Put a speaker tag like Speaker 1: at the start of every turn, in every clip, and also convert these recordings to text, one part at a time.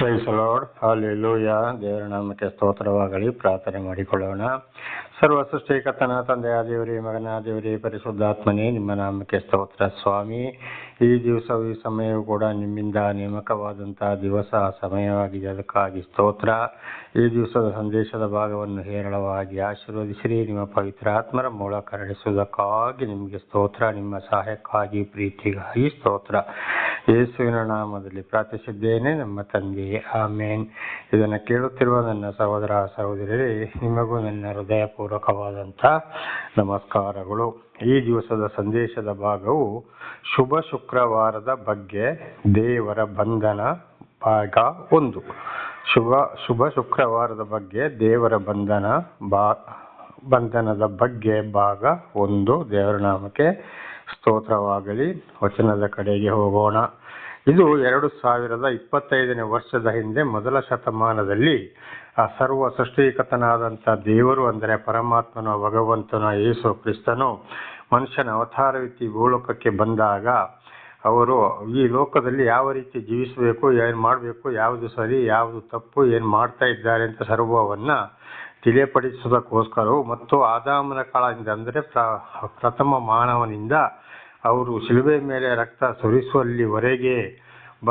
Speaker 1: Price lord hallelujah ದೇವರ ನಾಮಕ್ಕೆ ಸ್ತೋತ್ರವಾಗಲಿ. ಪ್ರಾರ್ಥನೆ ಮಾಡಿಕೊಳ್ಳೋಣ. ಸರ್ವ ಸೃಷ್ಟಿಕರ್ತನ ತಂದೆಯ ದೇವರೇ ಮಗನ ದೇವರೇ, ಪರಿಶುದ್ಧಾತ್ಮನೇ, ನಿಮ್ಮ ನಾಮಕ್ಕೆ ಸ್ತೋತ್ರ. ಸ್ವಾಮಿ ಈ ದಿವಸವು ಈ ಸಮಯವು ಕೂಡ ನಿಮ್ಮಿಂದ ನೇಮಕವಾದಂತಹ ದಿವಸ ಸಮಯವಾಗಿದೆ ಅದಕ್ಕಾಗಿ ಸ್ತೋತ್ರ. ಈ ದಿವಸದ ಸಂದೇಶದ ಭಾಗವನ್ನು ಹೇರಳವಾಗಿ ಆಶೀರ್ವದಿಸಿರಿ. ನಿಮ್ಮ ಪವಿತ್ರಾತ್ಮರ ಮೂಲಕ ನಡೆಸುವುದಕ್ಕಾಗಿ ನಿಮಗೆ ಸ್ತೋತ್ರ, ನಿಮ್ಮ ಸಹಾಯಕ್ಕಾಗಿ, ಪ್ರೀತಿಗಾಗಿ ಸ್ತೋತ್ರ. ಯೇಸುವಿನ ನಾಮದಲ್ಲಿ ಪ್ರಾರ್ಥಿಸಿದ್ದೇನೆ, ನಮ್ಮ ತಂದೆ. ಆಮೇನ್. ಇದನ್ನು ಕೇಳುತ್ತಿರುವ ನನ್ನ ಸಹೋದರ ಸಹೋದರಿ ನಿಮಗೂ ನನ್ನ ಹೃದಯಪೂರ್ವಕವಾದಂಥ ನಮಸ್ಕಾರಗಳು. ಈ ದಿವಸದ ಸಂದೇಶದ ಭಾಗವು ಶುಭ ಶುಕ್ರವಾರದ ಬಗ್ಗೆ ದೇವರ ಬಂಧನ ಭಾಗ ಒಂದು. ಶುಭ ಶುಭ ಶುಕ್ರವಾರದ ಬಗ್ಗೆ ದೇವರ ಬಂಧನ ಬಾ ಬಂಧನದ ಬಗ್ಗೆ ಭಾಗ ಒಂದು. ದೇವರ ನಾಮಕ್ಕೆ ಸ್ತೋತ್ರವಾಗಲಿ. ವಚನದ ಕಡೆಗೆ ಹೋಗೋಣ. ಇದು ಎರಡು ಸಾವಿರದ ಇಪ್ಪತ್ತೈದನೇ ವರ್ಷದ ಹಿಂದೆ ಮೊದಲ ಶತಮಾನದಲ್ಲಿ ಆ ಸರ್ವ ಸೃಷ್ಟಿಕತನಾದಂಥ ದೇವರು ಅಂದರೆ ಪರಮಾತ್ಮನ, ಭಗವಂತನ, ಯೇಸು ಕ್ರಿಸ್ತನು ಮನುಷ್ಯನ ಅವತಾರವಿತಿ ಭೂಲೋಕಕ್ಕೆ ಬಂದಾಗ ಅವರು ಈ ಲೋಕದಲ್ಲಿ ಯಾವ ರೀತಿ ಜೀವಿಸಬೇಕು, ಏನು ಮಾಡಬೇಕು, ಯಾವುದು ಸರಿ, ಯಾವುದು ತಪ್ಪು, ಏನು ಮಾಡ್ತಾ ಇದ್ದಾರೆ ಅಂತ ಸರ್ವವನ್ನ ತಿಳಿಯಪಡಿಸೋದಕ್ಕೋಸ್ಕರವು ಮತ್ತು ಆದಾಮನ ಕಾಲದಿಂದ ಅಂದರೆ ಪ್ರ, ಪ್ರಥಮ ಮಾನವನಿಂದ ಅವರು ಶಿಲುಬೆ ಮೇಲೆ ರಕ್ತ ಸುರಿಸುವಲ್ಲಿವರೆಗೆ ಬ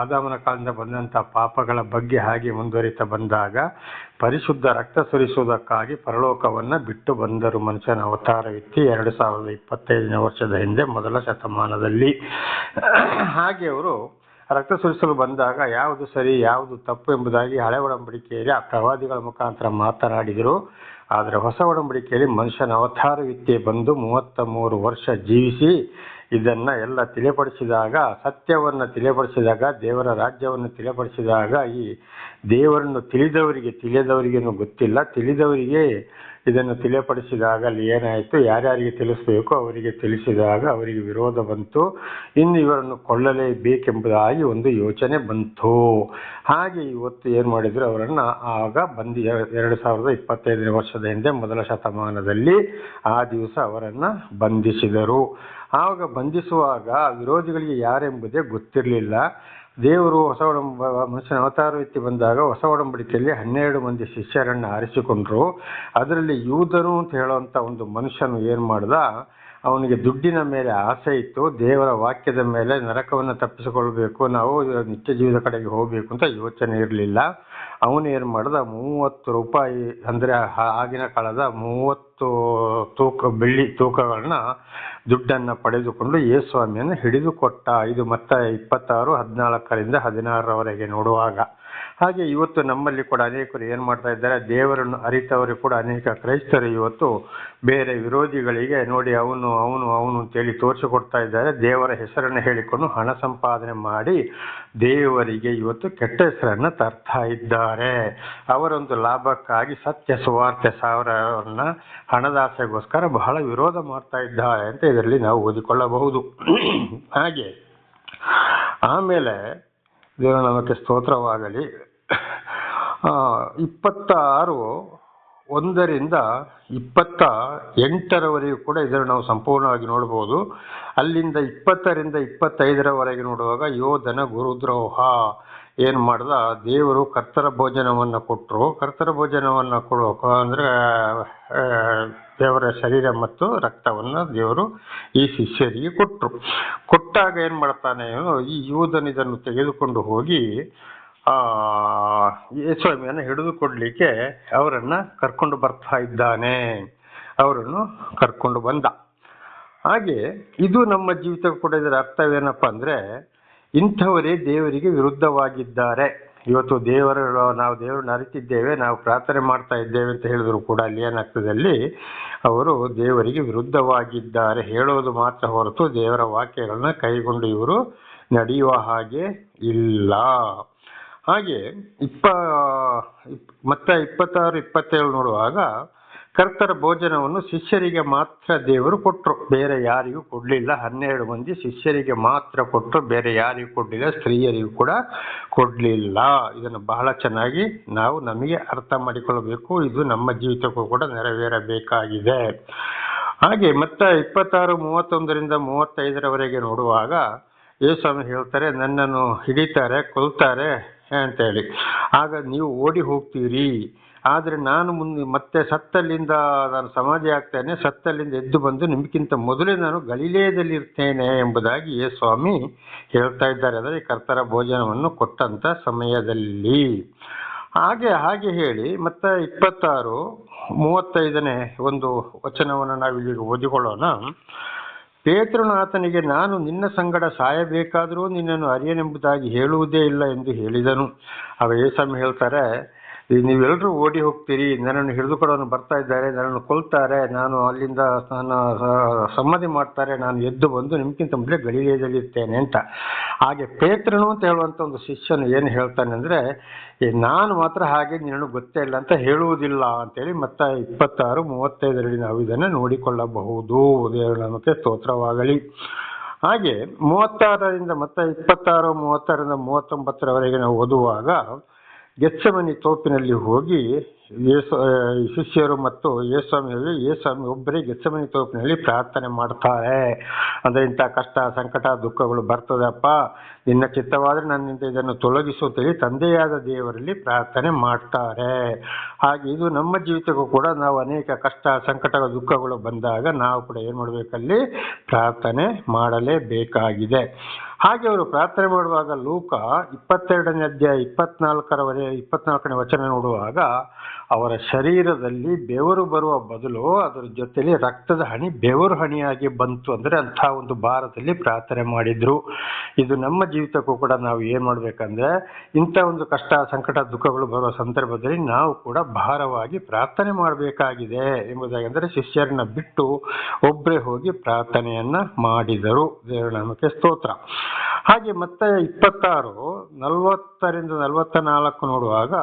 Speaker 1: ಆದಾಮನ ಕಾಲದಿಂದ ಬಂದಂಥ ಪಾಪಗಳ ಬಗ್ಗೆ ಹಾಗೆ ಮುಂದುವರಿತಾ ಬಂದಾಗ ಪರಿಶುದ್ಧ ರಕ್ತ ಸುರಿಸುವುದಕ್ಕಾಗಿ ಪರಲೋಕವನ್ನ ಬಿಟ್ಟು ಬಂದರು. ಮನುಷ್ಯನ ಅವತಾರವಿತ್ತಿ ಎರಡು ಸಾವಿರದ ಇಪ್ಪತ್ತೈದನೇ ವರ್ಷದ ಹಿಂದೆ ಮೊದಲ ಶತಮಾನದಲ್ಲಿ. ಹಾಗೆ ಅವರು ರಕ್ತ ಸುರಿಸಲು ಬಂದಾಗ ಯಾವುದು ಸರಿ, ಯಾವುದು ತಪ್ಪು ಎಂಬುದಾಗಿ ಹಳೆ ಒಡಂಬಡಿಕೆಯಲ್ಲಿ ಆ ಪ್ರವಾದಿಗಳ ಮುಖಾಂತರ ಮಾತನಾಡಿದರು. ಆದರೆ ಹೊಸ ಒಡಂಬಡಿಕೆಯಲ್ಲಿ ಮನುಷ್ಯನ ಅವತಾರವಿತ್ತೆ ಬಂದು ಮೂವತ್ತ ಮೂರು ವರ್ಷ ಜೀವಿಸಿ ಇದನ್ನ ಎಲ್ಲ ತಿಳಿಪಡಿಸಿದಾಗ ಸತ್ಯವನ್ನ ತಿಳಿಪಡಿಸಿದಾಗ ದೇವರ ರಾಜ್ಯವನ್ನು ತಿಳಿಪಡಿಸಿದಾಗ ಈ ದೇವರನ್ನು ತಿಳಿದವರಿಗೆ ತಿಳಿಯದವರಿಗೇನು ಗೊತ್ತಿಲ್ಲ. ತಿಳಿದವರಿಗೆ ಇದನ್ನು ತಿಳಿಯಪಡಿಸಿದಾಗ ಅಲ್ಲಿ ಏನಾಯಿತು, ಯಾರ್ಯಾರಿಗೆ ತಿಳಿಸಬೇಕು ಅವರಿಗೆ ತಿಳಿಸಿದಾಗ ಅವರಿಗೆ ವಿರೋಧ ಬಂತು. ಇನ್ನು ಇವರನ್ನು ಕೊಳ್ಳಲೇಬೇಕೆಂಬುದಾಗಿ ಒಂದು ಯೋಚನೆ ಬಂತು. ಹಾಗೆ ಇವತ್ತು ಏನು ಮಾಡಿದ್ರು ಅವರನ್ನು, ಆಗ ಬಂದು ಎರಡು ಸಾವಿರದ ಇಪ್ಪತ್ತೈದನೇ ವರ್ಷದ ಹಿಂದೆ ಮೊದಲ ಶತಮಾನದಲ್ಲಿ ಆ ದಿವಸ ಅವರನ್ನು ಬಂಧಿಸಿದರು. ಆವಾಗ ಬಂಧಿಸುವಾಗ ವಿರೋಧಿಗಳಿಗೆ ಯಾರೆಂಬುದೇ ಗೊತ್ತಿರಲಿಲ್ಲ. ದೇವರು ಹೊಸ ಒಡಂಬ ಮನುಷ್ಯನ ಅವತಾರ ವ್ಯಕ್ತಿ ಬಂದಾಗ ಹೊಸ ಒಡಂಬಡಿಕೆಯಲ್ಲಿ ಹನ್ನೆರಡು ಮಂದಿ ಶಿಷ್ಯರನ್ನು ಆರಿಸಿಕೊಂಡ್ರು. ಅದರಲ್ಲಿ ಯೂದರು ಅಂತ ಹೇಳುವಂಥ ಒಂದು ಮನುಷ್ಯನು ಏನು ಮಾಡ್ದ, ಅವನಿಗೆ ದುಡ್ಡಿನ ಮೇಲೆ ಆಸೆ ಇತ್ತು, ದೇವರ ವಾಕ್ಯದ ಮೇಲೆ ನರಕವನ್ನು ತಪ್ಪಿಸಿಕೊಳ್ಬೇಕು, ನಾವು ನಿತ್ಯ ಜೀವದ ಕಡೆಗೆ ಹೋಗಬೇಕು ಅಂತ ಯೋಚನೆ ಇರಲಿಲ್ಲ. ಅವನು ಏನು ಮಾಡ್ದ? ಮೂವತ್ತು ರೂಪಾಯಿ ಅಂದರೆ ಆಗಿನ ಕಾಲದ ಮೂವತ್ತು ತೂಕ, ಬೆಳ್ಳಿ ತೂಕಗಳನ್ನ ದುಡ್ಡನ್ನು ಪಡೆದುಕೊಂಡು ಯೇಸ್ವಾಮಿಯನ್ನು ಹಿಡಿದುಕೊಟ್ಟ ಇದು ಮತ್ತೆ ಇಪ್ಪತ್ತಾರು, ಹದಿನಾಲ್ಕರಿಂದ ಹದಿನಾರರವರೆಗೆ ನೋಡುವಾಗ. ಹಾಗೆ ಇವತ್ತು ನಮ್ಮಲ್ಲಿ ಕೂಡ ಅನೇಕರು ಏನು ಮಾಡ್ತಾ ಇದ್ದಾರೆ, ದೇವರನ್ನು ಅರಿತವರು ಕೂಡ ಅನೇಕ ಕ್ರೈಸ್ತರು ಇವತ್ತು ಬೇರೆ ವಿರೋಧಿಗಳಿಗೆ ನೋಡಿ ಅವನು ಅವನು ಅವನು ಅಂತೇಳಿ ತೋರಿಸಿಕೊಡ್ತಾ ಇದ್ದಾರೆ. ದೇವರ ಹೆಸರನ್ನು ಹೇಳಿಕೊಂಡು ಹಣ ಸಂಪಾದನೆ ಮಾಡಿ ದೇವರಿಗೆ ಇವತ್ತು ಕೆಟ್ಟ ಹೆಸರನ್ನು ತರ್ತಾ ಇದ್ದಾರೆ. ಅವರೊಂದು ಲಾಭಕ್ಕಾಗಿ ಸತ್ಯ ಸುವಾರ್ತೆ ಸಾವಿರವನ್ನ ಹಣದಾಸೆಗೋಸ್ಕರ ಬಹಳ ವಿರೋಧ ಮಾಡ್ತಾ ಇದ್ದಾರೆ ಅಂತ ಇದರಲ್ಲಿ ನಾವು ಓದಿಕೊಳ್ಳಬಹುದು. ಹಾಗೆ, ಆಮೇಲೆ ದೇವರ ನಮಗೆ ಸ್ತೋತ್ರವಾಗಲಿ ಇಪ್ಪತ್ತಾರು ಒಂದರಿಂದ ಇಪ್ಪತ್ತ ಎಂಟರವರೆಗೂ ಕೂಡ ಇದನ್ನು ನಾವು ಸಂಪೂರ್ಣವಾಗಿ ನೋಡ್ಬೋದು. ಅಲ್ಲಿಂದ ಇಪ್ಪತ್ತರಿಂದ ಇಪ್ಪತ್ತೈದರವರೆಗೆ ನೋಡುವಾಗ ಯೋಧನ ಗುರುದ್ರೋಹ, ಏನು ಮಾಡ್ದ, ದೇವರು ಕರ್ತರ ಭೋಜನವನ್ನು ಕೊಟ್ಟರು ಕರ್ತರ ಭೋಜನವನ್ನು ಕೊಡೋಕ ಅಂದರೆ ದೇವರ ಶರೀರ ಮತ್ತು ರಕ್ತವನ್ನು ದೇವರು ಈ ಶಿಷ್ಯರಿಗೆ ಕೊಟ್ಟರು ಕೊಟ್ಟಾಗ ಏನು ಮಾಡ್ತಾನೆ ಈ ಯೋಧನ ಇದನ್ನು ತೆಗೆದುಕೊಂಡು ಹೋಗಿ ಯೇಸ್ವಾಮಿಯನ್ನು ಹಿಡಿದುಕೊಡ್ಲಿಕ್ಕೆ ಅವರನ್ನ ಕರ್ಕೊಂಡು ಬರ್ತಾ ಇದ್ದಾನೆ. ಅವರನ್ನು ಕರ್ಕೊಂಡು ಬಂದ. ಹಾಗೆ ಇದು ನಮ್ಮ ಜೀವಿತ ಕೂಡ ಇದರ ಅರ್ಥವೇನಪ್ಪ ಅಂದ್ರೆ, ಇಂಥವರೇ ದೇವರಿಗೆ ವಿರುದ್ಧವಾಗಿದ್ದಾರೆ. ಇವತ್ತು ದೇವರ, ನಾವು ದೇವರನ್ನ ಅರಿತಿದ್ದೇವೆ, ನಾವು ಪ್ರಾರ್ಥನೆ ಮಾಡ್ತಾ ಇದ್ದೇವೆ ಅಂತ ಹೇಳಿದ್ರು ಕೂಡ ಅಲ್ಲಿ ಏನಾಗ್ತದೆ ಅಲ್ಲಿ ಅವರು ದೇವರಿಗೆ ವಿರುದ್ಧವಾಗಿದ್ದಾರೆ. ಹೇಳೋದು ಮಾತ್ರ ಹೊರತು ದೇವರ ವಾಕ್ಯಗಳನ್ನ ಕೈಗೊಂಡು ಇವರು ನಡೆಯುವ ಹಾಗೆ ಇಲ್ಲ. ಹಾಗೆ ಇಪ್ಪ ಮತ್ತೆ ಇಪ್ಪತ್ತಾರು, ಇಪ್ಪತ್ತೇಳು ನೋಡುವಾಗ ಕರ್ತರ ಭೋಜನವನ್ನು ಶಿಷ್ಯರಿಗೆ ಮಾತ್ರ ದೇವರು ಕೊಟ್ಟರು ಬೇರೆ ಯಾರಿಗೂ ಕೊಡಲಿಲ್ಲ. ಹನ್ನೆರಡು ಮಂದಿ ಶಿಷ್ಯರಿಗೆ ಮಾತ್ರ ಕೊಟ್ಟರು ಬೇರೆ ಯಾರಿಗೂ ಕೊಡಲಿಲ್ಲ. ಸ್ತ್ರೀಯರಿಗೂ ಕೂಡ ಕೊಡಲಿಲ್ಲ. ಇದನ್ನು ಬಹಳ ಚೆನ್ನಾಗಿ ನಾವು ನಮಗೆ ಅರ್ಥ ಮಾಡಿಕೊಳ್ಳಬೇಕು. ಇದು ನಮ್ಮ ಜೀವಿತಕ್ಕೂ ಕೂಡ ನೆರವೇರಬೇಕಾಗಿದೆ. ಹಾಗೆ ಮತ್ತೆ ಇಪ್ಪತ್ತಾರು, ಮೂವತ್ತೊಂದರಿಂದ ಮೂವತ್ತೈದರವರೆಗೆ ನೋಡುವಾಗ ಯೇಸ್ವಾಮಿ ಹೇಳ್ತಾರೆ, ನನ್ನನ್ನು ಹಿಡಿತಾರೆ, ಕೊಲ್ತಾರೆ ಅಂತೇಳಿ. ಆಗ ನೀವು ಓಡಿ ಹೋಗ್ತೀರಿ. ಆದರೆ ನಾನು ಮುಂದೆ ಮತ್ತೆ ಸತ್ತಲ್ಲಿಂದ ನಾನು ಸಮಾಧಿ ಆಗ್ತೇನೆ. ಸತ್ತಲ್ಲಿಂದ ಎದ್ದು ಬಂದು ನಿಮಗಿಂತ ಮೊದಲೇ ನಾನು ಗಳಿಲೇಯದಲ್ಲಿರ್ತೇನೆ ಎಂಬುದಾಗಿ ಯೇಸ್ವಾಮಿ ಹೇಳ್ತಾ ಇದ್ದಾರೆ. ಅಂದರೆ ಕರ್ತರ ಭೋಜನವನ್ನು ಕೊಟ್ಟಂಥ ಸಮಯದಲ್ಲಿ. ಹಾಗೆ ಹಾಗೆ ಹೇಳಿ ಮತ್ತೆ ಇಪ್ಪತ್ತಾರು, ಮೂವತ್ತೈದನೇ ಒಂದು ವಚನವನ್ನು ನಾವಿಲ್ಲಿ ಓದಿಕೊಳ್ಳೋಣ. ಪೇತ್ರನು ಆತನಿಗೆ, ನಾನು ನಿನ್ನ ಸಂಗಡ ಸಾಯಬೇಕಾದರೂ ನಿನ್ನನ್ನು ಅರಿಯನೆಂಬುದಾಗಿ ಹೇಳುವುದೇ ಇಲ್ಲ ಎಂದು ಹೇಳಿದನು. ಅವ ಏಸಮ್ಮ ಹೇಳ್ತಾರೆ ಈ ನೀವೆಲ್ಲರೂ ಓಡಿ ಹೋಗ್ತೀರಿ, ನನ್ನನ್ನು ಹಿಡಿದುಕೊಳ್ಳೋನು ಬರ್ತಾ ಇದ್ದಾರೆ, ನನ್ನನ್ನು ಕೊಲ್ತಾರೆ, ನಾನು ಅಲ್ಲಿಂದ ನನ್ನ ಸಮ್ಮತಿ ಮಾಡ್ತಾರೆ, ನಾನು ಎದ್ದು ಬಂದು ನಿಮ್ಗಿಂತ ಮೊದಲೇ ಇರ್ತೇನೆ ಅಂತ. ಹಾಗೆ ಪೇತ್ರನು ಅಂತ ಹೇಳುವಂಥ ಒಂದು ಶಿಷ್ಯನು ಏನು ಹೇಳ್ತಾನೆ ಅಂದರೆ ನಾನು ಮಾತ್ರ ಹಾಗೆ ನಿನ್ನನ್ನು ಗೊತ್ತೇ ಇಲ್ಲ ಅಂತ ಹೇಳುವುದಿಲ್ಲ ಅಂತೇಳಿ ಮತ್ತೆ ಇಪ್ಪತ್ತಾರು, ಮೂವತ್ತೈದರಲ್ಲಿ ನಾವು ಇದನ್ನು ನೋಡಿಕೊಳ್ಳಬಹುದು. ದೇವರ ಸ್ತೋತ್ರವಾಗಲಿ. ಹಾಗೆ ಮೂವತ್ತಾರರಿಂದ ಮತ್ತೆ ಇಪ್ಪತ್ತಾರು, ಮೂವತ್ತಾರರಿಂದ ಮೂವತ್ತೊಂಬತ್ತರವರೆಗೆ ನಾವು ಓದುವಾಗ ಗೆಚ್ಚಮನಿ ತೋಪಿನಲ್ಲಿ ಹೋಗಿ ಯೇಸು ಶಿಷ್ಯರು ಮತ್ತು ಯೇಸ್ವಾಮಿಯಲ್ಲಿ ಯೇಸ್ವಾಮಿ ಒಬ್ಬರೇ ಗೆಚ್ಚಮನಿ ತೋಪಿನಲ್ಲಿ ಪ್ರಾರ್ಥನೆ ಮಾಡ್ತಾರೆ. ಅಂದ್ರೆ ಇಂಥ ಕಷ್ಟ, ಸಂಕಟ, ದುಃಖಗಳು ಬರ್ತದಪ್ಪ ನಿನ್ನ ಚಿತ್ತವಾದ್ರೆ ನನ್ನಿಂದ ಇದನ್ನು ತೊಲಗಿಸು ಅಂತೇಳಿ ತಂದೆಯಾದ ದೇವರಲ್ಲಿ ಪ್ರಾರ್ಥನೆ ಮಾಡ್ತಾರೆ. ಹಾಗೆ ಇದು ನಮ್ಮ ಜೀವಿತಕ್ಕೂ ಕೂಡ ನಾವು ಅನೇಕ ಕಷ್ಟ ಸಂಕಟ ದುಃಖಗಳು ಬಂದಾಗ ನಾವು ಕೂಡ ಏನು ಮಾಡಬೇಕಲ್ಲಿ ಪ್ರಾರ್ಥನೆ ಮಾಡಲೇಬೇಕಾಗಿದೆ. ಹಾಗೆ ಅವರು ಪ್ರಾರ್ಥನೆ ಮಾಡುವಾಗ ಲೂಕ ಇಪ್ಪತ್ತೆರಡನೇ ಅಧ್ಯಾಯ ಇಪ್ಪತ್ನಾಲ್ಕರವರೆ, ಇಪ್ಪತ್ನಾಲ್ಕನೇ ವಚನ ನೋಡುವಾಗ, ಅವರ ಶರೀರದಲ್ಲಿ ಬೆವರು ಬರುವ ಬದಲು ಅದರ ಜೊತೆಯಲ್ಲಿ ರಕ್ತದ ಹಣಿ ಬೆವರು ಹಣಿಯಾಗಿ ಬಂತು ಅಂದರೆ ಅಂಥ ಒಂದು ಭಾರದಲ್ಲಿ ಪ್ರಾರ್ಥನೆ ಮಾಡಿದ್ರು. ಇದು ನಮ್ಮ ಜೀವಿತಕ್ಕೂ ಕೂಡ ನಾವು ಏನು ಮಾಡಬೇಕಂದ್ರೆ, ಇಂಥ ಒಂದು ಕಷ್ಟ, ಸಂಕಟ, ದುಃಖಗಳು ಬರುವ ಸಂದರ್ಭದಲ್ಲಿ ನಾವು ಕೂಡ ಭಾರವಾಗಿ ಪ್ರಾರ್ಥನೆ ಮಾಡಬೇಕಾಗಿದೆ ಎಂಬುದಾಗಿ ಅಂದರೆ ಶಿಷ್ಯರನ್ನ ಬಿಟ್ಟು ಒಬ್ಬರೇ ಹೋಗಿ ಪ್ರಾರ್ಥನೆಯನ್ನ ಮಾಡಿದರು. ದೇವರ ನಾಮಕ್ಕೆ ಸ್ತೋತ್ರ. ಹಾಗೆ ಮತ್ತೆ ಇಪ್ಪತ್ತಾರು, ನಲವತ್ತರಿಂದ ನಲವತ್ತ ನಾಲ್ಕು ನೋಡುವಾಗ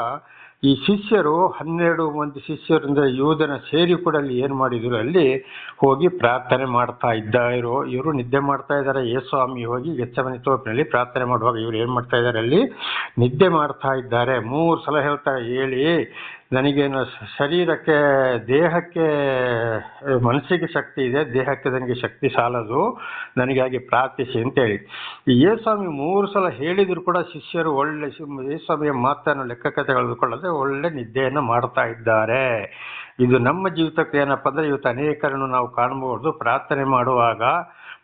Speaker 1: ಈ ಶಿಷ್ಯರು, ಹನ್ನೆರಡು ಮಂದಿ ಶಿಷ್ಯರಿಂದ ಯೋಧನ ಸೇರಿ ಕೂಡ ಅಲ್ಲಿ ಏನು ಮಾಡಿದ್ರು, ಅಲ್ಲಿ ಹೋಗಿ ಪ್ರಾರ್ಥನೆ ಮಾಡ್ತಾ ಇದ್ದಾರೋ ಇವರು ನಿದ್ದೆ ಮಾಡ್ತಾ ಇದ್ದಾರೆ. ಯೇಸ್ವಾಮಿ ಹೋಗಿ ಗೆಚ್ಚಮನಿ ತೋಪಿನಲ್ಲಿ ಪ್ರಾರ್ಥನೆ ಮಾಡುವಾಗ ಇವ್ರು ಏನು ಮಾಡ್ತಾ ಇದ್ದಾರೆ ಅಲ್ಲಿ? ನಿದ್ದೆ ಮಾಡ್ತಾ ಇದ್ದಾರೆ. ಮೂರು ಸಲ ಹೇಳ್ತಾರೆ, ಹೇಳಿ ನನಗೇನು ಶರೀರಕ್ಕೆ, ದೇಹಕ್ಕೆ, ಮನಸ್ಸಿಗೆ ಶಕ್ತಿ ಇದೆ, ದೇಹಕ್ಕೆ ನನಗೆ ಶಕ್ತಿ ಸಾಲದು ನನಗಾಗಿ ಪ್ರಾರ್ಥಿಸಿ ಅಂತೇಳಿ. ಯೇಸ್ವಾಮಿ ಮೂರು ಸಲ ಹೇಳಿದ್ರು ಕೂಡ ಶಿಷ್ಯರು ಒಳ್ಳೆ ಯೇಸ್ವಾಮಿಯ ಮಾತನ್ನು ಲೆಕ್ಕಕ್ಕೆ ತೆಗೆದುಕೊಳ್ಳದೆ ಒಳ್ಳೆ ನಿದ್ದೆಯನ್ನು ಮಾಡ್ತಾ ಇದ್ದಾರೆ. ಇದು ನಮ್ಮ ಜೀವಿತಕ್ಕೆ ಏನಪ್ಪ ಅಂದ್ರೆ ಇವತ್ತು ಅನೇಕರನ್ನು ನಾವು ಕಾಣಬಹುದು. ಪ್ರಾರ್ಥನೆ ಮಾಡುವಾಗ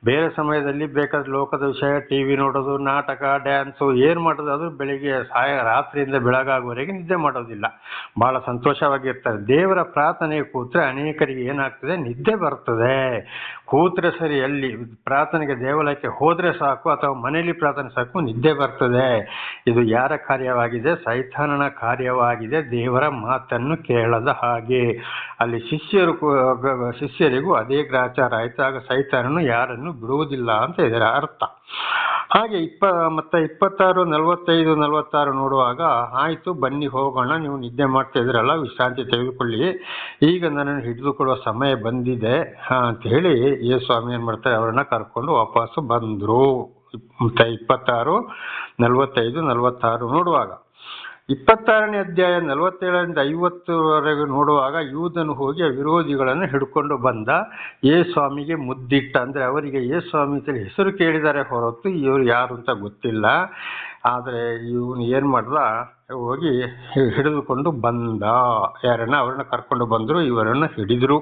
Speaker 1: ಬೇರೆ ಸಮಯದಲ್ಲಿ ಬೇಕಾದ ಲೋಕದ ವಿಷಯ ಟಿವಿ ನೋಡೋದು, ನಾಟಕ ಡ್ಯಾನ್ಸು ಏನ್ ಮಾಡೋದು, ಅದು ಬೆಳಿಗ್ಗೆ ಸಾಯ, ರಾತ್ರಿಯಿಂದ ಬೆಳಗಾಗುವವರೆಗೆ ನಿದ್ದೆ ಮಾಡೋದಿಲ್ಲ. ಬಹಳ ಸಂತೋಷವಾಗಿರ್ತಾರೆ. ದೇವರ ಪ್ರಾರ್ಥನೆ ಕೂತ್ರೆ ಅನೇಕರಿಗೆ ಏನಾಗ್ತದೆ? ನಿದ್ದೆ ಬರ್ತದೆ. ಕೂತ್ರೆ ಸರಿ, ಅಲ್ಲಿ ಪ್ರಾರ್ಥನೆಗೆ ದೇವಾಲಯಕ್ಕೆ ಹೋದ್ರೆ ಸಾಕು, ಅಥವಾ ಮನೆಯಲ್ಲಿ ಪ್ರಾರ್ಥನೆ ಸಾಕು, ನಿದ್ದೆ ಬರ್ತದೆ. ಇದು ಯಾರ ಕಾರ್ಯವಾಗಿದೆ? ಸೈತಾನನ ಕಾರ್ಯವಾಗಿದೆ. ದೇವರ ಮಾತನ್ನು ಕೇಳದ ಹಾಗೆ. ಅಲ್ಲಿ ಶಿಷ್ಯರು ಶಿಷ್ಯರಿಗೂ ಅದೇ ಗ್ರಾಚಾರ ಆಯ್ತು. ಆಗ ಸೈತಾನನು ಯಾರನ್ನು ಬಿಡುವುದಿಲ್ಲ ಅಂತ ಇದರ ಅರ್ಥ. ಹಾಗೆ ಇಪ್ಪ, ಮತ್ತೆ ಇಪ್ಪತ್ತಾರು, ನಲವತ್ತೈದು, ನಲವತ್ತಾರು ನೋಡುವಾಗ, ಆಯ್ತು, ಬನ್ನಿ, ಹೋಗೋಣ, ನೀವು ನಿದ್ದೆ ಮಾಡ್ತಾ ಇದ್ರಲ್ಲ ವಿಶ್ರಾಂತಿ ತೆಗೆದುಕೊಳ್ಳಿ. ಈಗ ನನ್ನನ್ನು ಹಿಡಿದುಕೊಳ್ಳುವ ಸಮಯ ಬಂದಿದೆ ಅಂತ ಹೇಳಿ ಯೇ ಸ್ವಾಮಿ ಏನ್ ಮಾಡ್ತಾರೆ? ಅವರನ್ನ ಕರ್ಕೊಂಡು ವಾಪಸ್ ಬಂದ್ರು. ಮತ್ತೆ ಇಪ್ಪತ್ತಾರು, ನಲವತ್ತೈದು, ನಲವತ್ತಾರು ನೋಡುವಾಗ. ಇಪ್ಪತ್ತಾರನೇ ಅಧ್ಯಾಯ ನಲವತ್ತೇಳರಿಂದ ಐವತ್ತರವರೆಗೆ ನೋಡುವಾಗ ಯೂದನು ಹೋಗಿ ವಿರೋಧಿಗಳನ್ನು ಹಿಡ್ಕೊಂಡು ಬಂದ. ಏ ಸ್ವಾಮಿಗೆ ಮುದ್ದಿಟ್ಟ. ಅಂದರೆ ಅವರಿಗೆ ಏ ಸ್ವಾಮಿ ಅಂತೇಳಿ ಹೆಸರು ಕೇಳಿದ್ದಾರೆ ಹೊರತು ಇವರು ಯಾರು ಅಂತ ಗೊತ್ತಿಲ್ಲ. ಆದರೆ ಇವನು ಏನು ಮಾಡ್ದ? ಹೋಗಿ ಹಿಡಿದುಕೊಂಡು ಬಂದ. ಯಾರನ್ನ? ಅವರನ್ನ ಕರ್ಕೊಂಡು ಬಂದರು, ಇವರನ್ನು ಹಿಡಿದ್ರು.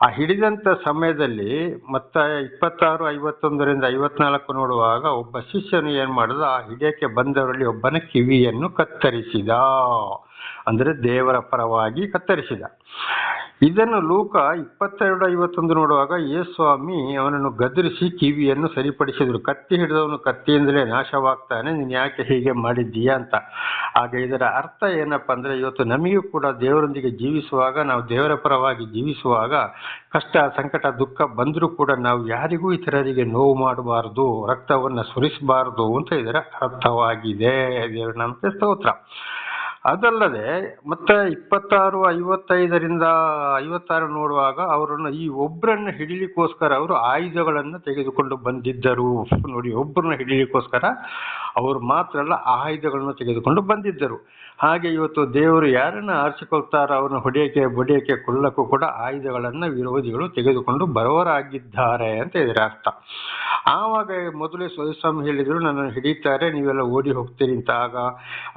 Speaker 1: ಆ ಹಿಡಿದಂತ ಸಮಯದಲ್ಲಿ ಮತ್ತೆ ಇಪ್ಪತ್ತಾರು, ಐವತ್ತೊಂದರಿಂದ ಐವತ್ನಾಲ್ಕು ನೋಡುವಾಗ ಒಬ್ಬ ಶಿಷ್ಯನು ಏನ್ ಮಾಡಿದ? ಆ ಹಿಡಿಯಕ್ಕೆ ಬಂದವರಲ್ಲಿ ಒಬ್ಬನ ಕಿವಿಯನ್ನು ಕತ್ತರಿಸಿದ. ಅಂದ್ರೆ ದೇವರ ಪರವಾಗಿ ಕತ್ತರಿಸಿದ. ಇದನ್ನು ಲೂಕ ಇಪ್ಪತ್ತೆರಡು ಐವತ್ತೊಂದು ನೋಡುವಾಗ ಯೇಸ್ವಾಮಿ ಅವನನ್ನು ಗದರಿಸಿ ಕಿವಿಯನ್ನು ಸರಿಪಡಿಸಿದರು. ಕತ್ತಿ ಹಿಡಿದವನು ಕತ್ತಿಯಿಂದಲೇ ನಾಶವಾಗ್ತಾನೆ, ನೀನು ಯಾಕೆ ಹೀಗೆ ಮಾಡಿದ್ದೀಯಾ ಅಂತ. ಆಗ ಇದರ ಅರ್ಥ ಏನಪ್ಪಾ ಅಂದ್ರೆ ಇವತ್ತು ನಮಗೂ ಕೂಡ ದೇವರೊಂದಿಗೆ ಜೀವಿಸುವಾಗ, ನಾವು ದೇವರ ಪರವಾಗಿ ಜೀವಿಸುವಾಗ ಕಷ್ಟ, ಸಂಕಟ, ದುಃಖ ಬಂದರೂ ಕೂಡ ನಾವು ಯಾರಿಗೂ ಇತರರಿಗೆ ನೋವು ಮಾಡಬಾರದು, ರಕ್ತವನ್ನು ಸುರಿಸಬಾರದು ಅಂತ ಇದರ ಅರ್ಥವಾಗಿದೆ. ದೇವರ ಸ್ತೋತ್ರ. ಅದಲ್ಲದೆ ಮತ್ತೆ ಇಪ್ಪತ್ತಾರು, ಐವತ್ತೈದರಿಂದ ಐವತ್ತಾರು ನೋಡುವಾಗ ಅವರನ್ನು ಈ ಒಬ್ಬರನ್ನು ಹಿಡಿಲಿಕ್ಕೋಸ್ಕರ ಅವರು ಆಯುಧಗಳನ್ನು ತೆಗೆದುಕೊಂಡು ಬಂದಿದ್ದರು. ನೋಡಿ ಒಬ್ಬರನ್ನ ಹಿಡಿಲಿಕ್ಕೋಸ್ಕರ ಅವರು ಮಾತ್ರ ಅಲ್ಲ, ಆಯುಧಗಳನ್ನು ತೆಗೆದುಕೊಂಡು ಬಂದಿದ್ದರು. ಹಾಗೆ ಇವತ್ತು ದೇವರು ಯಾರನ್ನ ಆರಿಸಿಕೊಳ್ತಾರೋ ಅವರನ್ನು ಹೊಡೆಯಕ್ಕೆ, ಬಡಿಯಕ್ಕೆ ಕೊಲ್ಲಕ್ಕೂ ಕೂಡ ಆಯುಧಗಳನ್ನು, ವಿರೋಧಿಗಳು ತೆಗೆದುಕೊಂಡು ಬರೋರಾಗಿದ್ದಾರೆ ಅಂತ ಇದರ ಅರ್ಥ. ಆವಾಗ ಮೊದಲೇ ಸ್ವಯಸ್ವಾಮಿ ಹೇಳಿದ್ರು, ನನ್ನನ್ನು ಹಿಡಿತಾರೆ, ನೀವೆಲ್ಲ ಓಡಿ ಹೋಗ್ತೀರಿ ಅಂತ. ಆಗ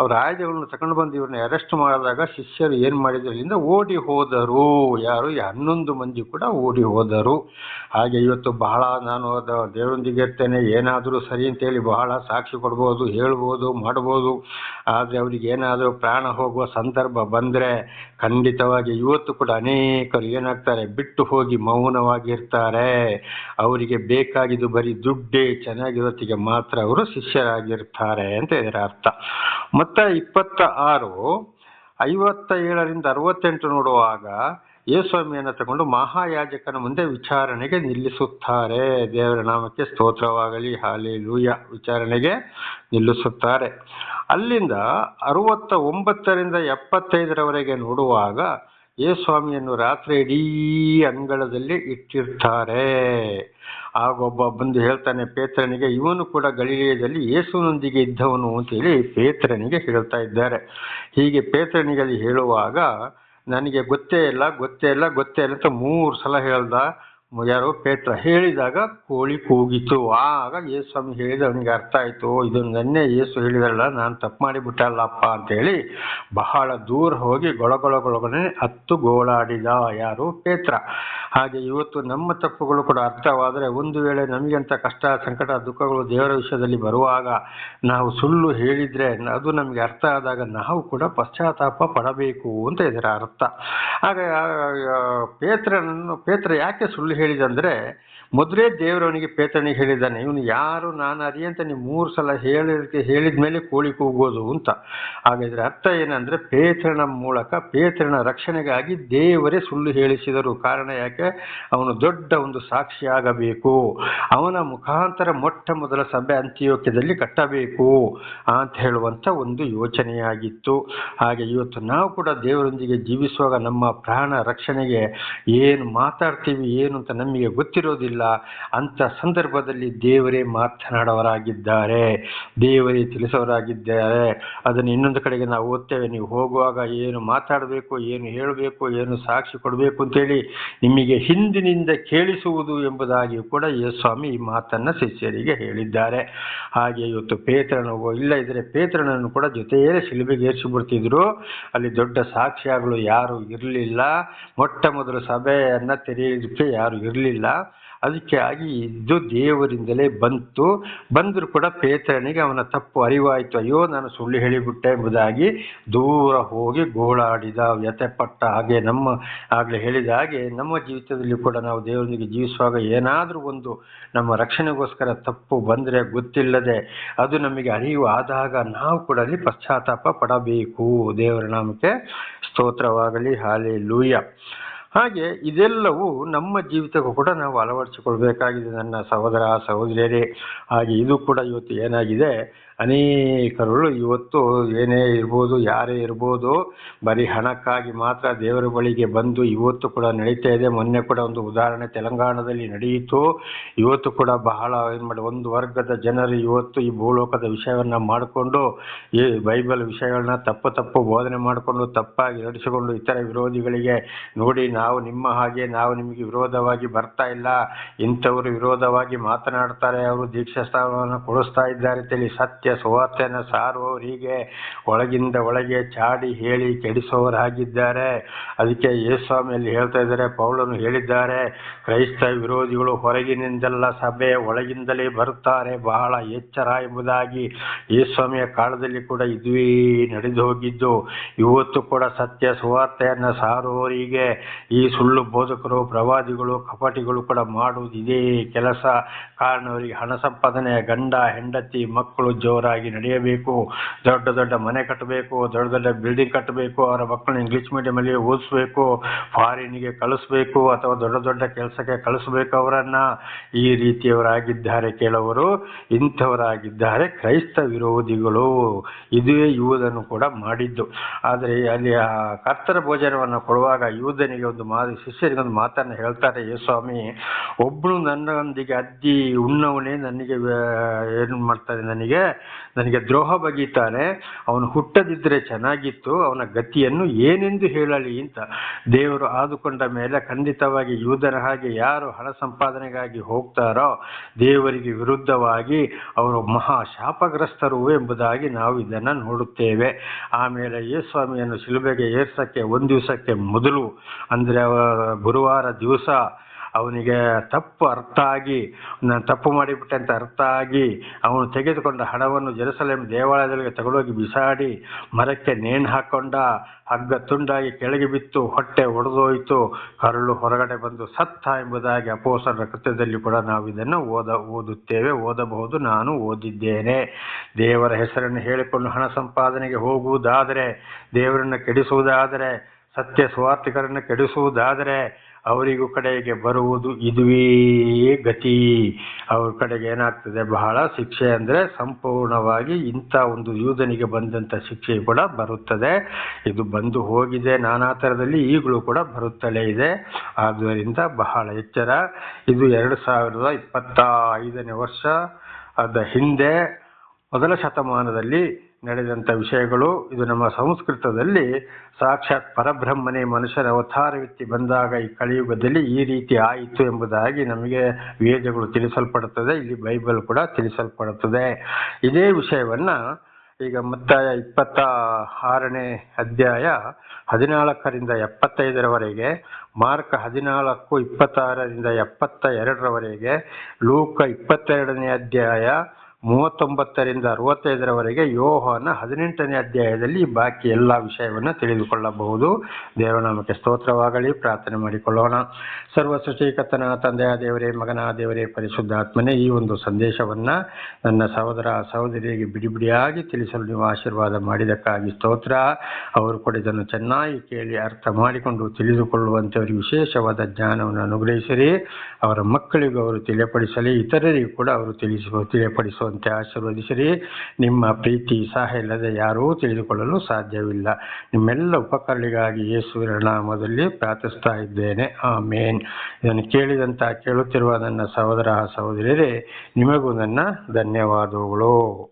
Speaker 1: ಅವ್ರ ಆಯುಧಗಳನ್ನು ತಗೊಂಡು ಬಂದು ಇವ್ರನ್ನ ಅರೆಸ್ಟ್ ಮಾಡಿದಾಗ ಶಿಷ್ಯರು ಏನು ಮಾಡಿದ್ರು ಇಲ್ಲಿಂದ ಓಡಿ ಹೋದರು. ಯಾರು, ಹನ್ನೊಂದು ಮಂದಿ ಕೂಡ ಓಡಿ ಹೋದರು. ಹಾಗೆ ಇವತ್ತು ಬಹಳ ನಾನು ದೇವರೊಂದಿಗೆ ಇರ್ತೇನೆ, ಏನಾದರೂ ಸರಿ ಅಂತೇಳಿ ಬಹಳ ಸಾಕ್ಷಿ ಕೊಡ್ಬೋದು, ಹೇಳ್ಬೋದು, ಮಾಡ್ಬೋದು. ಆದರೆ ಅವ್ರಿಗೆ ಏನಾದರೂ ಪ್ರಾಣ ಹೋಗುವ ಸಂದರ್ಭ ಬಂದರೆ ಖಂಡಿತವಾಗಿ ಇವತ್ತು ಕೂಡ ಅನೇಕರು ಏನಾಗ್ತಾರೆ, ಬಿಟ್ಟು ಹೋಗಿ ಮೌನವಾಗಿರ್ತಾರೆ. ಅವರಿಗೆ ಬೇಕಾಗಿದ್ದು ಬರೀ ದುಡ್ಡೇ ಚೆನ್ನಾಗಿರೋತ್ತಿಗೆ ಮಾತ್ರ ಅವರು ಶಿಷ್ಯರಾಗಿರ್ತಾರೆ ಅಂತ ಇದರ ಅರ್ಥ. ಮತ್ತೆ ಇಪ್ಪತ್ತ ಆರು ಐವತ್ತ ಏಳರಿಂದ ಅರವತ್ತೆಂಟು ನೋಡುವಾಗ ಯೇಸ್ವಾಮಿಯನ್ನು ತಗೊಂಡು ಮಹಾಯಾಜಕನ ಮುಂದೆ ವಿಚಾರಣೆಗೆ ನಿಲ್ಲಿಸುತ್ತಾರೆ. ದೇವರ ನಾಮಕ್ಕೆ ಸ್ತೋತ್ರವಾಗಲಿ ಹಾಲಿ ಲೂಯ ವಿಚಾರಣೆಗೆ ನಿಲ್ಲಿಸುತ್ತಾರೆ. ಅಲ್ಲಿಂದ ಅರವತ್ತ ಒಂಬತ್ತರಿಂದ ಎಪ್ಪತ್ತೈದರವರೆಗೆ ನೋಡುವಾಗ ಯೇಸ್ವಾಮಿಯನ್ನು ರಾತ್ರಿ ಇಡೀ ಅಂಗಳದಲ್ಲಿ ಇಟ್ಟಿರ್ತಾರೆ. ಆಗೊಬ್ಬ ಬಂದು ಹೇಳ್ತಾನೆ, ಪೇತ್ರನಿಗೆ, ಇವನು ಕೂಡ ಗಳಿಗೆಯಲ್ಲಿ ಯೇಸುವಿನೊಂದಿಗೆ ಇದ್ದವನು ಅಂತೇಳಿ ಪೇತ್ರನಿಗೆ ಹೇಳ್ತಾ ಇದ್ದಾರೆ. ಹೀಗೆ ಪೇತ್ರನಿಗೆ ಹೇಳುವಾಗ, ನನಗೆ ಗೊತ್ತೇ ಇಲ್ಲ ಗೊತ್ತೇ ಇಲ್ಲ ಗೊತ್ತೇ ಇಲ್ಲ ಅಂತ ಮೂರು ಸಲ ಹೇಳ್ದ. ಯಾರೋ ಪೇತ್ರ ಹೇಳಿದಾಗ ಕೋಳಿ ಕೂಗಿತು. ಆಗ ಯೇಸು ಸ್ವಾಮಿ ಹೇಳಿದ ಅವನಿಗೆ ಅರ್ಥ ಆಯಿತು. ಇದು ನೆನ್ನೆ ಯೇಸು ಹೇಳಿದ್ರಲ್ಲ, ನಾನು ತಪ್ಪು ಮಾಡಿಬಿಟ್ಟಲ್ಲಪ್ಪ ಅಂತೇಳಿ ಬಹಳ ದೂರ ಹೋಗಿ ಗೊಳಗೊಳಗೊಳಗನೆ ಹತ್ತು ಗೋಳಾಡಿದ ಯಾರು? ಪೇತ್ರ. ಹಾಗೆ ಇವತ್ತು ನಮ್ಮ ತಪ್ಪುಗಳು ಕೂಡ ಅರ್ಥವಾದರೆ ಒಂದು ವೇಳೆ ನಮಗೆಂಥ ಕಷ್ಟ, ಸಂಕಟ, ದುಃಖಗಳು ದೇವರ ವಿಷಯದಲ್ಲಿ ಬರುವಾಗ ನಾವು ಸುಳ್ಳು ಹೇಳಿದ್ರೆ ಅದು ನಮಗೆ ಅರ್ಥ ಆದಾಗ ನಾವು ಕೂಡ ಪಶ್ಚಾತ್ತಾಪ ಪಡಬೇಕು ಅಂತ ಇದರ ಅರ್ಥ. ಹಾಗೆ ಪೇತ್ರನನ್ನು, ಪೇತ್ರ ಯಾಕೆ ಸುಳ್ಳು ಹೇಳಿದಂದ್ರೆ ಮೊದಲೇ ದೇವರವನಿಗೆ ಪೇತ್ರನಿಗೆ ಹೇಳಿದ್ದಾನೆ, ಇವನು ಯಾರು, ನಾನು ಅರಿ ಅಂತ ನೀವು ಮೂರು ಸಲ ಹೇಳಿ ಹೇಳಿದ ಮೇಲೆ ಕೋಳಿ ಕೂಗೋದು ಅಂತ. ಹಾಗಾದರೆ ಅರ್ಥ ಏನಂದ್ರೆ ಪೇತ್ರನ ಮೂಲಕ ಪೇತ್ರನ ರಕ್ಷಣೆಗಾಗಿ ದೇವರೇ ಸುಳ್ಳು ಹೇಳಿಸಿದರು. ಕಾರಣ ಯಾಕೆ? ಅವನು ದೊಡ್ಡ ಒಂದು ಸಾಕ್ಷಿಯಾಗಬೇಕು ಅವನ ಮುಖಾಂತರ ಮೊಟ್ಟ ಮೊದಲ ಸಭೆ ಅಂತ್ಯೋಕ್ಯದಲ್ಲಿ ಕಟ್ಟಬೇಕು ಅಂತ ಹೇಳುವಂತ ಒಂದು ಯೋಚನೆಯಾಗಿತ್ತು. ಹಾಗೆ ಇವತ್ತು ನಾವು ಕೂಡ ದೇವರೊಂದಿಗೆ ಜೀವಿಸುವಾಗ ನಮ್ಮ ಪ್ರಾಣ ರಕ್ಷಣೆಗೆ ಏನು ಮಾತಾಡ್ತೀವಿ, ಏನು ಅಂತ ನಮಗೆ ಗೊತ್ತಿರೋದಿಲ್ಲ. ಅಂತ ಸಂದರ್ಭದಲ್ಲಿ ದೇವರೇ ಮಾತನಾಡೋರಾಗಿದ್ದಾರೆ ದೇವರೇ ತಿಳಿಸೋರಾಗಿದ್ದಾರೆ ಅದನ್ನು ಇನ್ನೊಂದು ಕಡೆಗೆ ನಾವು ಓದ್ತೇವೆ. ನೀವು ಹೋಗುವಾಗ ಏನು ಮಾತಾಡಬೇಕು, ಏನು ಹೇಳಬೇಕು, ಏನು ಸಾಕ್ಷಿ ಕೊಡಬೇಕು ಅಂತೇಳಿ ನಿಮಗೆ ಹಿಂದಿನಿಂದ ಕೇಳಿಸುವುದು ಎಂಬುದಾಗಿಯೂ ಕೂಡ ಯೇಸ್ವಾಮಿ ಈ ಮಾತನ್ನು ಶಿಷ್ಯರಿಗೆ ಹೇಳಿದ್ದಾರೆ. ಹಾಗೆ ಇವತ್ತು ಪೇತ್ರನೋ ಇಲ್ಲ ಇದ್ರೆ ಪೇತ್ರನನ್ನು ಕೂಡ ಜೊತೆಯೇ ಶಿಲುಬೆಗೆ ಏರಿಸಿಬಿಡ್ತಿದ್ರು ಅಲ್ಲಿ ದೊಡ್ಡ ಸಾಕ್ಷ್ಯಗಳು ಯಾರು ಇರಲಿಲ್ಲ. ಮೊಟ್ಟ ಮೊದಲು ಸಭೆಯನ್ನು ತೆರೆಯೋದಕ್ಕೆ ಯಾರು ಇರಲಿಲ್ಲ. ಅದಕ್ಕೆ ಆಗಿ ಇದು ದೇವರಿಂದಲೇ ಬಂತು. ಬಂದರೂ ಕೂಡ ಪೇತ್ರನಿಗೆ ಅವನ ತಪ್ಪು ಅರಿವಾಯಿತು. ಅಯ್ಯೋ, ನಾನು ಸುಳ್ಳು ಹೇಳಿಬಿಟ್ಟೆ ಎಂಬುದಾಗಿ ದೂರ ಹೋಗಿ ಗೋಳಾಡಿದ ವ್ಯಥೆಪಟ್ಟ ಹಾಗೆ ನಮ್ಮ ಆಗಲೇ ಹೇಳಿದ ಹಾಗೆ ನಮ್ಮ ಜೀವಿತದಲ್ಲಿ ಕೂಡ ನಾವು ದೇವರೊಂದಿಗೆ ಜೀವಿಸುವಾಗ ಏನಾದರೂ ಒಂದು ನಮ್ಮ ರಕ್ಷಣೆಗೋಸ್ಕರ ತಪ್ಪು ಬಂದರೆ ಗೊತ್ತಿಲ್ಲದೆ ಅದು ನಮಗೆ ಅರಿವು ಆದಾಗ ನಾವು ಕೂಡ ಅಲ್ಲಿ ಪಶ್ಚಾತ್ತಾಪ ಪಡಬೇಕು. ದೇವರ ನಾಮಕ್ಕೆ ಸ್ತೋತ್ರವಾಗಲಿ. ಹಾಲೆ ಲೂಯ ಹಾಗೆ ಇದೆಲ್ಲವೂ ನಮ್ಮ ಜೀವಿತಕ್ಕೂ ಕೂಡ ನಾವು ಅಳವಡಿಸಿಕೊಳ್ಬೇಕಾಗಿದೆ ನನ್ನ ಸಹೋದರ, ಸಹೋದರಿಯರೇ. ಹಾಗೆ ಇದು ಕೂಡ ಇವತ್ತು ಏನಾಗಿದೆ ಅನೇಕರು ಇವತ್ತು ಏನೇ ಇರ್ಬೋದು, ಯಾರೇ ಇರ್ಬೋದು, ಬರೀ ಹಣಕ್ಕಾಗಿ ಮಾತ್ರ ದೇವರ ಬಳಿಗೆ ಬಂದು ಇವತ್ತು ಕೂಡ ನಡೀತಾ ಇದೆ. ಮೊನ್ನೆ ಕೂಡ ಒಂದು ಉದಾಹರಣೆ ತೆಲಂಗಾಣದಲ್ಲಿ ನಡೆಯಿತು. ಇವತ್ತು ಕೂಡ ಬಹಳ ಏನು ಮಾಡಿ, ಒಂದು ವರ್ಗದ ಜನರು ಇವತ್ತು ಈ ಭೂಲೋಕದ ವಿಷಯವನ್ನು ಮಾಡಿಕೊಂಡು, ಈ ಬೈಬಲ್ ವಿಷಯಗಳನ್ನ ತಪ್ಪು ತಪ್ಪು ಬೋಧನೆ ಮಾಡಿಕೊಂಡು, ತಪ್ಪಾಗಿ ನಡೆಸಿಕೊಂಡು ಇತರ ವಿರೋಧಿಗಳಿಗೆ ನೋಡಿ, ನಾವು ನಿಮ್ಮ ಹಾಗೆ, ನಾವು ನಿಮಗೆ ವಿರೋಧವಾಗಿ ಬರ್ತಾ ಇಲ್ಲ. ಇಂಥವರು ವಿರೋಧವಾಗಿ ಮಾತನಾಡ್ತಾರೆ, ಅವರು ದೀಕ್ಷಾ ಸ್ಥಾನವನ್ನು ಕೊಡಿಸ್ತಾ ಇದ್ದಾರೆ ಅಂತೇಳಿ ಸತ್ಯ ಸುವಾರ್ತೆಯನ್ನು ಸಾರುವವರಿಗೆ ಒಳಗಿಂದ ಒಳಗೆ ಚಾಡಿ ಹೇಳಿ ಕೆಡಿಸುವವರಾಗಿದ್ದಾರೆ ಅದಕ್ಕೆ ಯೇಸ್ವಾಮಿಯಲ್ಲಿ ಹೇಳ್ತಾ ಇದ್ದಾರೆ, ಪೌಲನು ಹೇಳಿದ್ದಾರೆ, ಕ್ರೈಸ್ತ ವಿರೋಧಿಗಳು ಹೊರಗಿನಿಂದೆಲ್ಲ ಸಭೆ ಒಳಗಿಂದಲೇ ಬರುತ್ತಾರೆ, ಬಹಳ ಎಚ್ಚರ ಎಂಬುದಾಗಿ ಯೇಸ್ವಾಮಿಯ ಕಾಲದಲ್ಲಿ ಕೂಡ ಇದುವೇ ನಡೆದು ಹೋಗಿದ್ದು. ಇವತ್ತು ಕೂಡ ಸತ್ಯ ಸುವಾರ್ತೆಯನ್ನು ಸಾರುವವರಿಗೆ ಈ ಸುಳ್ಳು ಬೋಧಕರು, ಪ್ರವಾದಿಗಳು, ಕಪಟಿಗಳು ಕೂಡ ಮಾಡುವುದು ಇದೇ ಕೆಲಸ. ಕಾರಣ ಅವರಿಗೆ ಹಣ ಸಂಪಾದನೆ, ಗಂಡ, ಹೆಂಡತಿ, ಮಕ್ಕಳು ಜೋರಾಗಿ ನಡೆಯಬೇಕು, ದೊಡ್ಡ ದೊಡ್ಡ ಮನೆ ಕಟ್ಟಬೇಕು, ದೊಡ್ಡ ದೊಡ್ಡ ಬಿಲ್ಡಿಂಗ್ ಕಟ್ಟಬೇಕು, ಅವರ ಮಕ್ಕಳನ್ನ ಇಂಗ್ಲಿಷ್ ಮೀಡಿಯಮಲ್ಲಿ ಓದಿಸ್ಬೇಕು ಫಾರಿನ್ಗೆ ಕಳಿಸ್ಬೇಕು, ಅಥವಾ ದೊಡ್ಡ ದೊಡ್ಡ ಕೆಲಸಕ್ಕೆ ಕಳಿಸ್ಬೇಕು ಅವರನ್ನ. ಈ ರೀತಿಯವರಾಗಿದ್ದಾರೆ ಕೆಲವರು, ಇಂಥವರಾಗಿದ್ದಾರೆ ಕ್ರೈಸ್ತ ವಿರೋಧಿಗಳು. ಇದುವೇ ಯೂದನು ಕೂಡ ಮಾಡಿದ್ದು. ಆದರೆ ಅಲ್ಲಿ ಆ ಕರ್ತರ ಭೋಜನವನ್ನು ಕೊಡುವಾಗ ಯೂದನಿಗೆ ಒಂದು ಮಾ ಶಿಷ್ಯರಿಗೆ ಒಂದು ಮಾತನ್ನು ಹೇಳ್ತಾರೆ ಯೇಸ್ವಾಮಿ ಒಬ್ಬನು ನನ್ನೊಂದಿಗೆ ಅದ್ದಿ ಉಣ್ಣವನೇ ನನಗೆ ಏನು ಮಾಡ್ತಾರೆ ನನಗೆ? ನನಗೆ ದ್ರೋಹ ಬಗೀತಾನೆ ಅವನು ಹುಟ್ಟದಿದ್ದರೆ ಚೆನ್ನಾಗಿತ್ತು, ಅವನ ಗತಿಯನ್ನು ಏನೆಂದು ಹೇಳಲಿ ಅಂತ. ದೇವರು ಆದುಕೊಂಡ ಮೇಲೆ ಖಂಡಿತವಾಗಿ ಯೂದರ ಹಾಗೆ ಯಾರು ಹಣ ಸಂಪಾದನೆಗಾಗಿ ಹೋಗ್ತಾರೋ, ದೇವರಿಗೆ ವಿರುದ್ಧವಾಗಿ ಅವರು ಮಹಾ ಶಾಪಗ್ರಸ್ತರು ಎಂಬುದಾಗಿ ನಾವು ಇದನ್ನು ನೋಡುತ್ತೇವೆ. ಆಮೇಲೆ ಯೇಸ್ವಾಮಿಯನ್ನು ಶಿಲುಬೆಗೆ ಏರ್ಸಕ್ಕೆ, ಒಂದು ದಿವಸಕ್ಕೆ ಮೊದಲು, ಅಂದರೆ ಗುರುವಾರ ದಿವಸ ಅವನಿಗೆ ತಪ್ಪು ಅರ್ಥ ಆಗಿ ನಾನು ತಪ್ಪು ಮಾಡಿಬಿಟ್ಟೆ ಅಂತ ಅರ್ಥ ಆಗಿ ಅವನು ತೆಗೆದುಕೊಂಡ ಹಣವನ್ನು ಜೆರುಸಲೇಮ್ ದೇವಾಲಯದೊಳಗೆ ತಗೊಂಡೋಗಿ ಬಿಸಾಡಿ, ಮರಕ್ಕೆ ನೇಣು ಹಾಕೊಂಡ, ಹಗ್ಗ ತುಂಡಾಗಿ ಕೆಳಗೆ ಬಿತ್ತು, ಹೊಟ್ಟೆ ಒಡೆದೋಯಿತು, ಕರಳು ಹೊರಗಡೆ ಬಂದು ಸತ್ತ ಎಂಬುದಾಗಿ ಅಪೋಸರ ಕೃತ್ಯದಲ್ಲಿ ಕೂಡ ನಾವು ಇದನ್ನು ಓದ, ಓದುತ್ತೇವೆ, ಓದಬಹುದು, ನಾನು ಓದಿದ್ದೇನೆ. ದೇವರ ಹೆಸರನ್ನು ಹೇಳಿಕೊಂಡು ಹಣ ಸಂಪಾದನೆಗೆ ಹೋಗುವುದಾದರೆ, ದೇವರನ್ನು ಕೆಡಿಸುವುದಾದರೆ, ಸತ್ಯ ಸ್ವಾರ್ಥಿಕರನ್ನು ಕೆಡಿಸುವುದಾದರೆ ಅವರಿಗೂ ಕಡೆಗೆ ಬರುವುದು ಇದುವೇ ಗತಿ. ಅವ್ರ ಕಡೆಗೆ ಏನಾಗ್ತದೆ? ಬಹಳ ಶಿಕ್ಷೆ ಅಂದರೆ ಸಂಪೂರ್ಣವಾಗಿ ಇಂಥ ಒಂದು ಯೂದನಿಗೆ ಬಂದಂಥ ಶಿಕ್ಷೆ ಕೂಡ ಬರುತ್ತದೆ. ಇದು ಬಂದು ಹೋಗಿದೆ. ನಾನಾ ಥರದಲ್ಲಿ ಈಗಲೂ ಕೂಡ ಬರುತ್ತಲೇ ಇದೆ. ಆದ್ದರಿಂದ ಬಹಳ ಎಚ್ಚರ. ಇದು ಎರಡು ಸಾವಿರದ ಇಪ್ಪತ್ತ ಐದನೇ ವರ್ಷ. ಅದ ಹಿಂದೆ ಮೊದಲ ಶತಮಾನದಲ್ಲಿ ನಡೆದಂಥ ವಿಷಯಗಳು ಇದು ನಮ್ಮ ಸಂಸ್ಕೃತದಲ್ಲಿ ಸಾಕ್ಷಾತ್ ಪರಬ್ರಹ್ಮನೇ ಮನುಷ್ಯರ ಅವತಾರವೆತ್ತಿ ಬಂದಾಗ ಈ ಕಲಿಯುಗದಲ್ಲಿ ಈ ರೀತಿ ಆಯಿತು ಎಂಬುದಾಗಿ ನಮಗೆ ವೇದಗಳು ತಿಳಿಸಲ್ಪಡುತ್ತದೆ, ಇಲ್ಲಿ ಬೈಬಲ್ ಕೂಡ ತಿಳಿಸಲ್ಪಡುತ್ತದೆ. ಇದೇ ವಿಷಯವನ್ನ ಈಗ ಮುತ್ತಾಯ ಇಪ್ಪತ್ತ ಆರನೇ ಅಧ್ಯಾಯ ಹದಿನಾಲ್ಕರಿಂದ ಎಪ್ಪತ್ತೈದರವರೆಗೆ, ಮಾರ್ಕ್ ಹದಿನಾಲ್ಕು ಇಪ್ಪತ್ತಾರರಿಂದ ಎಪ್ಪತ್ತ ಎರಡರವರೆಗೆ, ಲೂಕ ಇಪ್ಪತ್ತೆರಡನೇ ಅಧ್ಯಾಯ ಮೂವತ್ತೊಂಬತ್ತರಿಂದ ಅರವತ್ತೈದರವರೆಗೆ ಯೋಹನ ಹದಿನೆಂಟನೇ ಅಧ್ಯಾಯದಲ್ಲಿ ಬಾಕಿ ಎಲ್ಲ ವಿಷಯವನ್ನು ತಿಳಿದುಕೊಳ್ಳಬಹುದು. ದೇವನಾಮಕ್ಕೆ ಸ್ತೋತ್ರವಾಗಲಿ. ಪ್ರಾರ್ಥನೆ ಮಾಡಿಕೊಳ್ಳೋಣ. ಸರ್ವ ಸೃಷ್ಟಿಕರ್ತನ ತಂದೆಯ ದೇವರೇ, ಮಗನ ದೇವರೇ, ಪರಿಶುದ್ಧಾತ್ಮನೇ, ಈ ಒಂದು ಸಂದೇಶವನ್ನು ನನ್ನ ಸಹೋದರ ಸಹೋದರಿಯರಿಗೆ ಬಿಡಿಬಿಡಿಯಾಗಿ ತಿಳಿಸಲು ನೀವು ಆಶೀರ್ವಾದ ಮಾಡಿದಕ್ಕಾಗಿ ಸ್ತೋತ್ರ. ಅವರು ಕೂಡ ಇದನ್ನು ಚೆನ್ನಾಗಿ ಕೇಳಿ ಅರ್ಥ ಮಾಡಿಕೊಂಡು ತಿಳಿದುಕೊಳ್ಳುವಂತೆ ಅವರಿಗೆ ವಿಶೇಷವಾದ ಜ್ಞಾನವನ್ನು ಅನುಗ್ರಹಿಸಿರಿ. ಅವರ ಮಕ್ಕಳಿಗೂ ಅವರು ತಿಳಿಯಪಡಿಸಲಿ, ಇತರರಿಗೂ ಕೂಡ ಅವರು ತಿಳಿಸುವ ತಿಳಿಯಪಡಿಸುವಂತೆ ಆಶೀರ್ವದಿಸಿರಿ. ನಿಮ್ಮ ಪ್ರೀತಿ ಸಹ ಇಲ್ಲದೆ ಯಾರೂ ತಿಳಿದುಕೊಳ್ಳಲು ಸಾಧ್ಯವಿಲ್ಲ. ನಿಮ್ಮೆಲ್ಲ ಉಪಕರಣಗಳಿಗಾಗಿ ಯೇಸುವಿನ ನಾಮದಲ್ಲಿ ಪ್ರಾರ್ಥಿಸ್ತಾ ಇದ್ದೇನೆ. ಆಮೇನ್. ಇದನ್ನು ಕೇಳಿದಂತಹ ಕೇಳುತ್ತಿರುವ ನನ್ನ ಸಹೋದರ ಸಹೋದರಿಯರೇ, ನಿಮಗೂ ನನ್ನ ಧನ್ಯವಾದಗಳು.